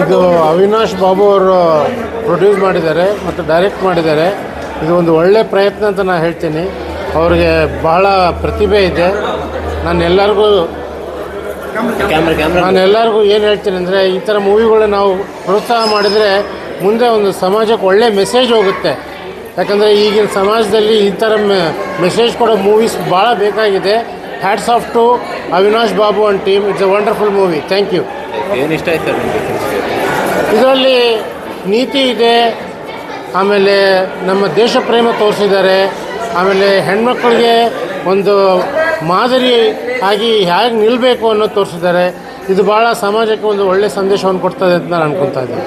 ಇದು ಅವಿನಾಶ್ ಬಾಬು ಅವರು ಪ್ರೊಡ್ಯೂಸ್ ಮಾಡಿದ್ದಾರೆ ಮತ್ತು ಡೈರೆಕ್ಟ್ ಮಾಡಿದ್ದಾರೆ. ಇದು ಒಂದು ಒಳ್ಳೆ ಪ್ರಯತ್ನ ಅಂತ ನಾನು ಹೇಳ್ತೀನಿ. ಅವ್ರಿಗೆ ಬಹಳ ಪ್ರತಿಭೆ ಇದೆ. ನಾನು ಎಲ್ಲರಿಗೂ ನಾನು ಎಲ್ಲರಿಗೂ ಏನು ಹೇಳ್ತೀನಿ ಅಂದರೆ ಈ ಥರ ಮೂವಿಗಳನ್ನ ನಾವು ಪ್ರೋತ್ಸಾಹ ಮಾಡಿದರೆ ಮುಂದೆ ಒಂದು ಸಮಾಜಕ್ಕೆ ಒಳ್ಳೆ ಮೆಸೇಜ್ ಹೋಗುತ್ತೆ. ಯಾಕಂದರೆ ಈಗಿನ ಸಮಾಜದಲ್ಲಿ ಈ ಥರ ಮೆಸೇಜ್ ಕೊಡೋ ಮೂವೀಸ್ ಭಾಳ ಬೇಕಾಗಿದೆ. Hats off to Avinash Babu and team it's a wonderful movie thank you ಏನು ಇಷ್ಟ ಆಯ್ತು ಸರ್ ನಿಮಗೆ ಇದರಲ್ಲಿ ನೀತಿ ಇದೆ ಆಮೇಲೆ ನಮ್ಮ ದೇಶ ಪ್ರೇಮ ತೋರಿಸಿದ್ದಾರೆ ಆಮೇಲೆ ಹೆಣ್ಮಕ್ಳಿಗೆ ಒಂದು ಮಾದರಿ ಆಗಿ ಹೇಗೆ ನಿಲ್ಲಬೇಕು ಅನ್ನೋದು ತೋರಿಸಿದ್ದಾರೆ. ಇದು ಭಾಳ ಸಮಾಜಕ್ಕೆ ಒಂದು ಒಳ್ಳೆಯ ಸಂದೇಶವನ್ನು ಕೊಡ್ತದೆ ಅಂತ ನಾನು ಅನ್ಕೊತಾ ಇದ್ದೀನಿ.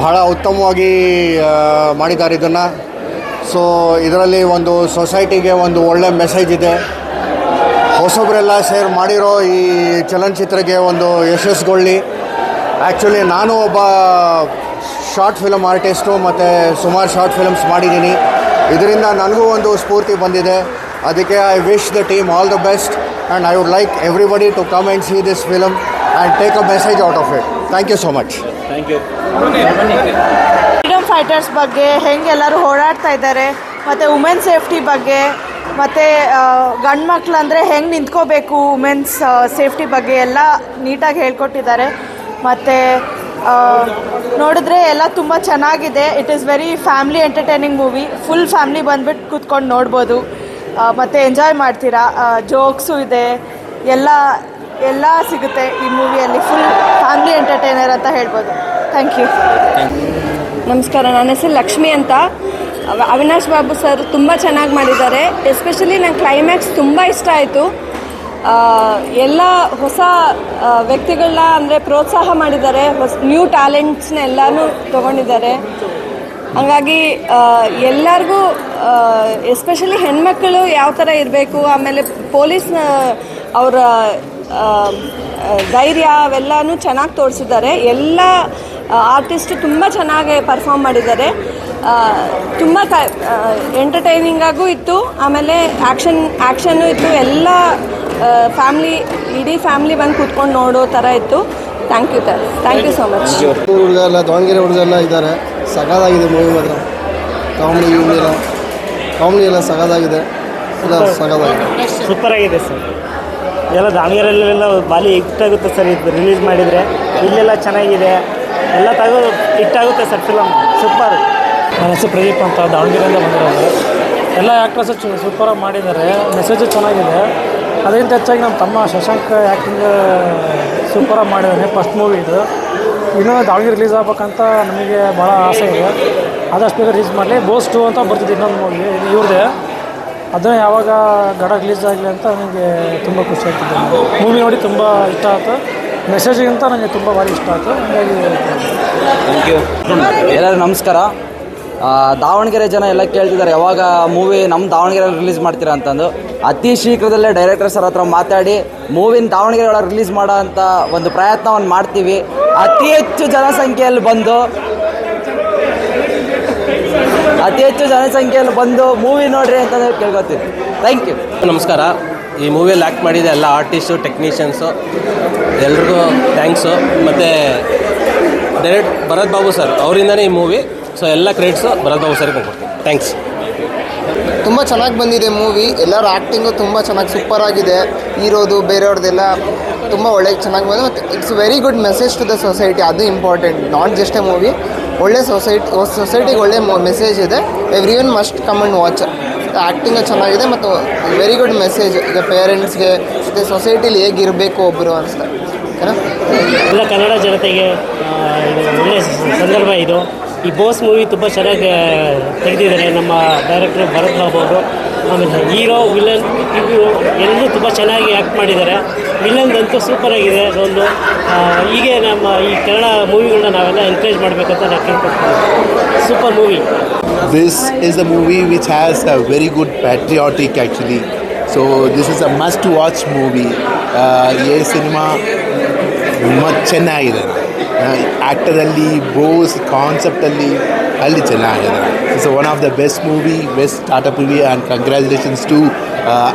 ಬಹಳ ಉತ್ತಮವಾಗಿ ಮಾಡಿದ್ದಾರೆ ಇದನ್ನು. ಸೊ ಇದರಲ್ಲಿ ಒಂದು ಸೊಸೈಟಿಗೆ ಒಂದು ಒಳ್ಳೆ ಮೆಸೇಜ್ ಇದೆ. ಹೊಸಬರೆಲ್ಲ ಸೇರ್ ಮಾಡಿರೋ ಈ ಚಲನಚಿತ್ರಕ್ಕೆ ಒಂದು ಯಶಸ್ಸುಗೊಳ್ಳಿ ಆ್ಯಕ್ಚುಲಿ ನಾನು ಒಬ್ಬ ಶಾರ್ಟ್ ಫಿಲಮ್ ಆರ್ಟಿಸ್ಟು ಮತ್ತು ಸುಮಾರು ಶಾರ್ಟ್ ಫಿಲಮ್ಸ್ ಮಾಡಿದ್ದೀನಿ. ಇದರಿಂದ ನನಗೂ ಒಂದು ಸ್ಫೂರ್ತಿ ಬಂದಿದೆ. ಅದಕ್ಕೆ I wish the team all the best and I would like everybody to come and see this film and take a message out of it thank you so much thank you freedom fighters ಬಗ್ಗೆ ಹೆಂಗೆ ಎಲ್ಲರೂ ಓಡಾಡ್ತಾ ಇದ್ದಾರೆ ಮತ್ತು women safety ಬಗ್ಗೆ ಮತ್ತು ಗಂಡು ಮಕ್ಳು ಅಂದರೆ ಹೆಂಗೆ ನಿಂತ್ಕೋಬೇಕು ವುಮೆನ್ಸ್ ಸೇಫ್ಟಿ ಬಗ್ಗೆ ಎಲ್ಲ ನೀಟಾಗಿ ಹೇಳ್ಕೊಟ್ಟಿದ್ದಾರೆ. ಮತ್ತು ನೋಡಿದ್ರೆ ಎಲ್ಲ ತುಂಬ ಚೆನ್ನಾಗಿದೆ. It is very family entertaining movie full family ಬಂದ್ಬಿಟ್ಟು ಕೂತ್ಕೊಂಡು ನೋಡ್ಬೋದು. ಮತ್ತು ಎಂಜಾಯ್ ಮಾಡ್ತೀರಾ? ಜೋಕ್ಸು ಇದೆ. ಎಲ್ಲ ಎಲ್ಲ ಸಿಗುತ್ತೆ ಈ ಮೂವಿಯಲ್ಲಿ ಫುಲ್ ಫ್ಯಾಮ್ಲಿ ಎಂಟರ್ಟೈನರ್ ಅಂತ ಹೇಳ್ಬೋದು. ಥ್ಯಾಂಕ್ ಯು ನಮಸ್ಕಾರ. ನನ್ನ ಹೆಸರು ಲಕ್ಷ್ಮಿ ಅಂತ. ಅವಿನಾಶ್ ಬಾಬು ಸರ್ ತುಂಬ ಚೆನ್ನಾಗಿ ಮಾಡಿದ್ದಾರೆ. ಎಸ್ಪೆಷಲಿ ನಂಗೆ ಕ್ಲೈಮ್ಯಾಕ್ಸ್ ತುಂಬ ಇಷ್ಟ ಆಯಿತು. ಎಲ್ಲ ಹೊಸ ವ್ಯಕ್ತಿಗಳನ್ನ ಅಂದರೆ ಪ್ರೋತ್ಸಾಹ ಮಾಡಿದ್ದಾರೆ. ಹೊಸ ನ್ಯೂ ಟ್ಯಾಲೆಂಟ್ಸ್ನ ಎಲ್ಲನೂ ತೊಗೊಂಡಿದ್ದಾರೆ. ಹಾಗಾಗಿ ಎಲ್ಲರಿಗೂ ಎಸ್ಪೆಷಲಿ ಹೆಣ್ಮಕ್ಳು ಯಾವ ಥರ ಇರಬೇಕು, ಆಮೇಲೆ ಪೊಲೀಸ್ನ ಅವರ ಧೈರ್ಯ ಅವೆಲ್ಲನೂ ಚೆನ್ನಾಗಿ ತೋರಿಸಿದ್ದಾರೆ. ಎಲ್ಲ ಆರ್ಟಿಸ್ಟ್ ತುಂಬ ಚೆನ್ನಾಗಿ ಪರ್ಫಾರ್ಮ್ ಮಾಡಿದ್ದಾರೆ. ತುಂಬ ಕ ಎಂಟರ್ಟೈನಿಂಗ್ ಆಗೂ ಇತ್ತು. ಆಮೇಲೆ ಆ್ಯಕ್ಷನ್ ಆ್ಯಕ್ಷನ್ನು ಇತ್ತು. ಎಲ್ಲ ಫ್ಯಾಮ್ಲಿ ಇಡೀ ಫ್ಯಾಮ್ಲಿ ಬಂದು ಕೂತ್ಕೊಂಡು ನೋಡೋ ಥರ ಇತ್ತು. Thank you sir thank you so much ಹುಡುಗ ಎಲ್ಲ ದಾವಣಗೆರೆ ಹುಡುಗ ಎಲ್ಲ ಇದ್ದಾರೆ. ಸಗದಾಗಿದೆ ಮೂವಿ ಮಾತ್ರ. ಕಾಮಿಡಿ ಎಲ್ಲ. ಕಾಮಿಡಿ ಎಲ್ಲ ಸಗದಾಗಿದೆ ಎಲ್ಲ ಸಗದಾಗಿದೆ ಸೂಪರ್ ಆಗಿದೆ ಸರ್ ಎಲ್ಲ ದಾವಣಗೆರೆಯಲ್ಲೆಲ್ಲ ಬಾಲಿ ಹಿಟ್ಟಾಗುತ್ತೆ ಸರ್ ಇದು ರಿಲೀಸ್ ಮಾಡಿದರೆ. ಇಲ್ಲೆಲ್ಲ ಚೆನ್ನಾಗಿದೆ. ಎಲ್ಲ ತಗೋ ಹಿಟ್ಟಾಗುತ್ತೆ ಸರ್ ಫಿಲಮ್ ಸೂಪರ್ ನನ್ನ ಹೆಸರು ಪ್ರದೀಪ್ ಅಂತ, ದಾವಣಗೆರೆಯಿಂದ ಬಂದಿರೋದು. ಎಲ್ಲ ಆ್ಯಕ್ಟ್ರಸ್ ಸೂಪರಾಗಿ ಮಾಡಿದ್ದಾರೆ. ಮೆಸೇಜು ಚೆನ್ನಾಗಿದೆ. ಅದಕ್ಕಿಂತ ಹೆಚ್ಚಾಗಿ ನಮ್ಮ ತಮ್ಮ ಶಶಾಂಕ್ ಆ್ಯಕ್ಟಿಂಗ್ ಸೂಪರಾಗಿ ಮಾಡಿದ್ದಾನೆ ಫಸ್ಟ್ ಮೂವಿ ಇದು. ಇನ್ನೂ ದಾವಣಗೆರೆ ರಿಲೀಸ್ ಆಗ್ಬೇಕಂತ ನಮಗೆ ಭಾಳ ಆಸೆ ಇದೆ. ಆದಷ್ಟು ಬೇಗ ರಿಲೀಸ್ ಮಾಡಲಿ. ಬೋಸ್ ಟು ಅಂತ ಬರ್ತಿದ್ದು ಇನ್ನೊಂದು ಮೂವಿ ಇವ್ರದ್ದೆ ಅದನ್ನ ಯಾವಾಗ ಗಡ ರಿಲೀಸ್ ಆಗಲಿ ಅಂತ ನನಗೆ ತುಂಬ ಖುಷಿ ಆಗ್ತಿದೆ. ಮೂವಿ ನೋಡಿ ತುಂಬ ಇಷ್ಟ ಆಯ್ತು ಮೆಸೇಜಿಗಿಂತ ನನಗೆ ತುಂಬ ಭಾರಿ ಇಷ್ಟ ಆಯಿತು. ಹಾಗಾಗಿ ಥ್ಯಾಂಕ್ ಯು ಎಲ್ಲರಿಗೂ ನಮಸ್ಕಾರ. ಆ, ದಾವಣಗೆರೆ ಜನ ಎಲ್ಲ ಕೇಳ್ತಿದ್ದಾರೆ ಯಾವಾಗ ಮೂವಿ ನಮ್ಮ ದಾವಣಗೆರೆ ರಿಲೀಸ್ ಮಾಡ್ತೀರಾ ಅಂತಂದು. ಅತಿ ಶೀಘ್ರದಲ್ಲೇ ಡೈರೆಕ್ಟರ್ ಸರ್ ಹತ್ರ ಮಾತಾಡಿ ಮೂವಿನ ದಾವಣಗೆರೆ ಒಳಗೆ ರಿಲೀಸ್ ಮಾಡೋ ಅಂತ ಒಂದು ಪ್ರಯತ್ನವನ್ನು ಮಾಡ್ತೀವಿ. ಅತಿ ಹೆಚ್ಚು ಜನಸಂಖ್ಯೆಯಲ್ಲಿ ಬಂದು ಅತಿ ಹೆಚ್ಚು ಜನಸಂಖ್ಯೆಯಲ್ಲಿ ಬಂದು ಮೂವಿ ನೋಡ್ರಿ ಅಂತಂದ್ರೆ ಕೇಳ್ಕೊತೀವಿ. ಥ್ಯಾಂಕ್ ಯು ನಮಸ್ಕಾರ. ಈ ಮೂವಿಯಲ್ಲಿ ಆ್ಯಕ್ಟ್ ಮಾಡಿದ ಎಲ್ಲ ಆರ್ಟಿಸ್ಟು ಟೆಕ್ನಿಷಿಯನ್ಸು ಎಲ್ರಿಗೂ ಥ್ಯಾಂಕ್ಸು ಮತ್ತು ಡೈರೆಕ್ಟ್ ಭರತ್ ಬಾಬು ಸರ್ ಅವರಿಂದನೇ ಈ ಮೂವಿ ಸೊ ಎಲ್ಲ ಕ್ರೆಡಿಟ್ಸು ಭರತ್ ಬಾಬು ಸರ್ಗೆ ಕೊಡ್ತೀನಿ ಥ್ಯಾಂಕ್ಸ್ ತುಂಬ ಚೆನ್ನಾಗಿ ಬಂದಿದೆ ಮೂವಿ ಎಲ್ಲರ ಆ್ಯಕ್ಟಿಂಗು ತುಂಬ ಚೆನ್ನಾಗಿ ಸೂಪರ್ ಆಗಿದೆ. ಇರೋದು ಬೇರೆಯವ್ರದ್ದೆಲ್ಲ ತುಂಬ ಒಳ್ಳೆ ಚೆನ್ನಾಗಿ ಬಂದು ಮತ್ತು it's very good message to the society ಅದು important not just a movie ಒಳ್ಳೆ ಸೊಸೈಟಿ ಸೊಸೈಟಿಗೆ ಒಳ್ಳೆ ಮೆಸೇಜ್ ಇದೆ. Every one must come and watch acting ಚೆನ್ನಾಗಿದೆ ಮತ್ತು ವೆರಿ ಗುಡ್ ಮೆಸೇಜ್ ಈಗ ಪೇರೆಂಟ್ಸ್ಗೆ ಮತ್ತು ಸೊಸೈಟಿಲಿ ಹೇಗಿರಬೇಕು ಒಬ್ಬರು ಅಂತ. ಎಲ್ಲ ಕನ್ನಡ ಜನತೆಗೆ ಒಳ್ಳೆಯ ಸಂದರ್ಭ ಇದು. ಈ ಬೋಸ್ ಮೂವಿ ತುಂಬ ಚೆನ್ನಾಗಿ ತೆಗೆದಿದ್ದಾರೆ ನಮ್ಮ ಡೈರೆಕ್ಟರ್ ಭರತ್ ಬಾಬು ಅವರು. ಆಮೇಲೆ ಹೀರೋ ವಿಲನ್ ಇವರು ಎಲ್ಲರೂ ತುಂಬ ಚೆನ್ನಾಗಿ ಆ್ಯಕ್ಟ್ ಮಾಡಿದ್ದಾರೆ. ವಿಲನ್ದಂತೂ ಸೂಪರ್ ಆಗಿದೆ ಅದೊಂದು. ಹೀಗೆ ನಮ್ಮ ಈ ಕನ್ನಡ ಮೂವಿಗಳನ್ನ ನಾವೆಲ್ಲ ಎನ್ಕರೇಜ್ ಮಾಡಬೇಕಂತ ನಾನು ಕೇಳ್ಕೊಡ್ತೀನಿ super movie This is a movie which has a very good patriotic actually. So this is a must-watch movie. Uh, ಸಿನಿಮಾ ತುಂಬ ಚೆನ್ನಾಗಿದೆ ಆ್ಯಕ್ಟರಲ್ಲಿ ಬೋಸ್ ಕಾನ್ಸೆಪ್ಟಲ್ಲಿ ಅಲ್ಲಿ ಚೆನ್ನಾಗಿದೆ it's one of the best movie best startup movie and congratulations to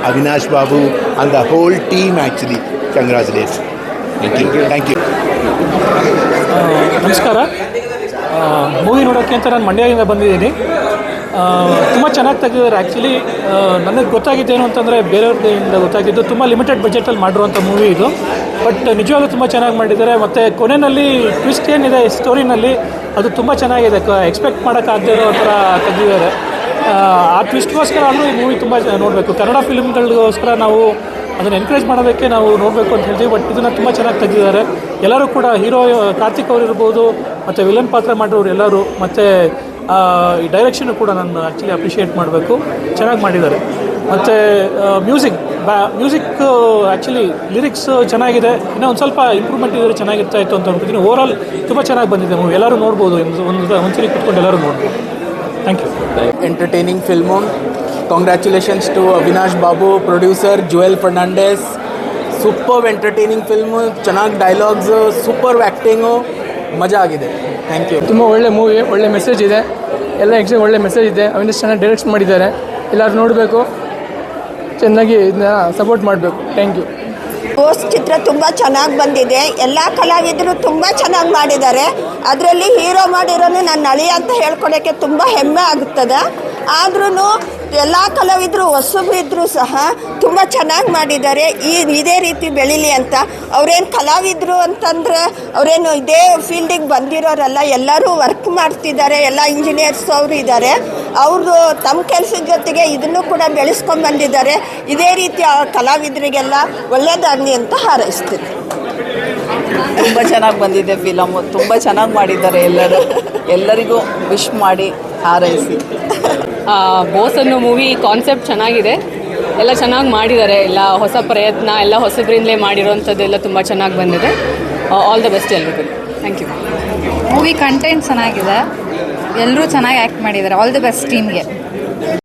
Avinash Babu and the whole team actually congratulation thank you thank you ನಮಸ್ಕಾರ movie ನೋಡೋಕ್ಕೆ ಅಂತ ನಾನು ಮಂಡ್ಯದಿಂದ ಬಂದಿದ್ದೀನಿ. ತುಂಬ ಚೆನ್ನಾಗಿ ತೆಗೆದಿದ್ದಾರೆ. ಆ್ಯಕ್ಚುಲಿ ನನಗೆ ಗೊತ್ತಾಗಿದ್ದೇನು ಅಂತಂದರೆ ಬೇರೆಯವ್ರದಿಂದ ಗೊತ್ತಾಗಿದ್ದು ತುಂಬ ಲಿಮಿಟೆಡ್ ಬಜೆಟಲ್ಲಿ ಮಾಡಿರುವಂಥ ಮೂವಿ ಇದು. ಬಟ್ ನಿಜವಾಗ್ಲೂ ತುಂಬ ಚೆನ್ನಾಗಿ ಮಾಡಿದ್ದಾರೆ. ಮತ್ತು ಕೊನೆಯಲ್ಲಿ ಟ್ವಿಸ್ಟ್ ಏನಿದೆ ಸ್ಟೋರಿನಲ್ಲಿ ಅದು ತುಂಬ ಚೆನ್ನಾಗಿದೆ. ಎಕ್ಸ್ಪೆಕ್ಟ್ ಮಾಡೋಕ್ಕಾಗದೇ ಇರೋ ಥರ ತೆಗೆದಿದ್ದಾರೆ. ಆ ಟ್ವಿಸ್ಟ್ಗೋಸ್ಕರ ಆದರೂ ಈ ಮೂವಿ ತುಂಬ ನೋಡಬೇಕು. ಕನ್ನಡ ಫಿಲ್ಮ್ಗಳಿಗೋಸ್ಕರ ನಾವು ಅದನ್ನು ಎನ್ಕರೇಜ್ ಮಾಡೋದಕ್ಕೆ ನಾವು ನೋಡಬೇಕು ಅಂತ ಹೇಳ್ತೀವಿ. ಬಟ್ ಇದನ್ನು ತುಂಬ ಚೆನ್ನಾಗಿ ತೆಗೆದಿದ್ದಾರೆ. ಎಲ್ಲರೂ ಕೂಡ ಹೀರೋ ಕಾರ್ತಿಕ್ ಅವರು ಇರ್ಬೋದು ಮತ್ತು ವಿಲನ್ ಪಾತ್ರ ಮಾಡಿರೋರು ಎಲ್ಲರೂ ಮತ್ತು ಈ ಡೈರೆಕ್ಷನ್ ಕೂಡ ನಾನು ಆ್ಯಕ್ಚುಲಿ ಅಪ್ರಿಷಿಯೇಟ್ ಮಾಡಬೇಕು. ಚೆನ್ನಾಗಿ ಮಾಡಿದ್ದಾರೆ. ಮತ್ತು ಮ್ಯೂಸಿಕ್ ಬ್ಯಾ ಮ್ಯೂಸಿಕ್ ಆ್ಯಕ್ಚುಲಿ ಲಿರಿಕ್ಸ್ ಚೆನ್ನಾಗಿದೆ. ಇನ್ನೂ ಒಂದು ಸ್ವಲ್ಪ ಇಂಪ್ರೂವ್ಮೆಂಟ್ ಇದ್ದರೆ ಚೆನ್ನಾಗಿರ್ತಾ ಇತ್ತು ಅಂತ ಅನ್ಕೊತೀನಿ. ಓವರಾಲ್ ತುಂಬ ಚೆನ್ನಾಗಿ ಬಂದಿದೆ ಮೂವಿ ಎಲ್ಲರೂ ನೋಡ್ಬೋದು. ಒಂದು ಒಂದು, ಒಂದ್ಸರಿ ಕುತ್ಕೊಂಡು ಎಲ್ಲರೂ ನೋಡ್ಬೋದು. Thank you entertaining film congratulations to Avinash Babu producer Jewel Fernandez. Super entertaining film ಚೆನ್ನಾಗಿ ಡೈಲಾಗ್ಸ್ ಸೂಪರ್ ಆ್ಯಕ್ಟಿಂಗು ಮಜಾ ಆಗಿದೆ. ಥ್ಯಾಂಕ್ ಯು ತುಂಬ ಒಳ್ಳೆ ಮೂವಿ ಒಳ್ಳೆ ಮೆಸೇಜ್ ಇದೆ. ಎಲ್ಲ ಎಕ್ಸಾಮ್ ಒಳ್ಳೆ ಮೆಸೇಜ್ ಇದೆ. ಅವಿನಾಶ್ ಚೆನ್ನಾಗಿ ಡೈರೆಕ್ಟ್ ಮಾಡಿದ್ದಾರೆ. ಎಲ್ಲರೂ ನೋಡಬೇಕು. ಚೆನ್ನಾಗಿ ಇದನ್ನ ಸಪೋರ್ಟ್ ಮಾಡಬೇಕು. ಥ್ಯಾಂಕ್ ಯು ಪೋಸ್ಟ್ ಚಿತ್ರ ತುಂಬ ಚೆನ್ನಾಗಿ ಬಂದಿದೆ. ಎಲ್ಲ ಕಲಾವಿದರು ತುಂಬ ಚೆನ್ನಾಗಿ ಮಾಡಿದ್ದಾರೆ. ಅದರಲ್ಲಿ ಹೀರೋ ಮಾಡಿರೋನು ನನ್ನ ಅಳಿಯ ಅಂತ ಹೇಳ್ಕೊಡೋಕ್ಕೆ ತುಂಬ ಹೆಮ್ಮೆ ಆಗುತ್ತದೆ ಆದ್ರೂ ಎಲ್ಲ ಕಲಾವಿದರು ಹೊಸಬ್ರು ಇದ್ದರೂ ಸಹ ತುಂಬ ಚೆನ್ನಾಗಿ ಮಾಡಿದ್ದಾರೆ. ಈ ಇದೇ ರೀತಿ ಬೆಳೀಲಿ ಅಂತ. ಅವರೇನು ಕಲಾವಿದರು ಅಂತಂದರೆ ಅವರೇನು ಇದೇ ಫೀಲ್ಡಿಗೆ ಬಂದಿರೋರಲ್ಲ ಎಲ್ಲರೂ ವರ್ಕ್ ಮಾಡ್ತಿದ್ದಾರೆ. ಎಲ್ಲ ಇಂಜಿನಿಯರ್ಸ್ ಅವರು ಇದ್ದಾರೆ ಅವರು ತಮ್ಮ ಕೆಲಸದ ಜೊತೆಗೆ ಇದನ್ನು ಕೂಡ ಬೆಳೆಸ್ಕೊಂಡು ಬಂದಿದ್ದಾರೆ. ಇದೇ ರೀತಿ ಆ ಕಲಾವಿದರಿಗೆಲ್ಲ ಒಳ್ಳೆಯದಾಗಲಿ ಅಂತ ಹಾರೈಸ್ತೀನಿ. ತುಂಬ ಚೆನ್ನಾಗಿ ಬಂದಿದೆ ಫಿಲಮು ತುಂಬ ಚೆನ್ನಾಗಿ ಮಾಡಿದ್ದಾರೆ ಎಲ್ಲರೂ. ಎಲ್ಲರಿಗೂ ವಿಶ್ ಮಾಡಿ ಹಾರೈಸಿ. ಬೋಸ್ ಅನ್ನೋ ಮೂವಿ ಕಾನ್ಸೆಪ್ಟ್ ಚೆನ್ನಾಗಿದೆ. ಎಲ್ಲ ಚೆನ್ನಾಗಿ ಮಾಡಿದ್ದಾರೆ. ಎಲ್ಲ ಹೊಸ ಪ್ರಯತ್ನ, ಎಲ್ಲ ಹೊಸಬ್ರಿಂದಲೇ ಮಾಡಿರೋಂಥದ್ದೆಲ್ಲ ತುಂಬ ಚೆನ್ನಾಗಿ ಬಂದಿದೆ. ಆಲ್ ದ ಬೆಸ್ಟ್ ಎಲ್ರಿಗೂ. ಥ್ಯಾಂಕ್ ಯು ಮೂವಿ ಕಂಟೆಂಟ್ ಚೆನ್ನಾಗಿದೆ. ಎಲ್ಲರೂ ಚೆನ್ನಾಗಿ ಆ್ಯಕ್ಟ್ ಮಾಡಿದ್ದಾರೆ. ಆಲ್ ದಿ ಬೆಸ್ಟ್ ಟೀಮ್ಗೆ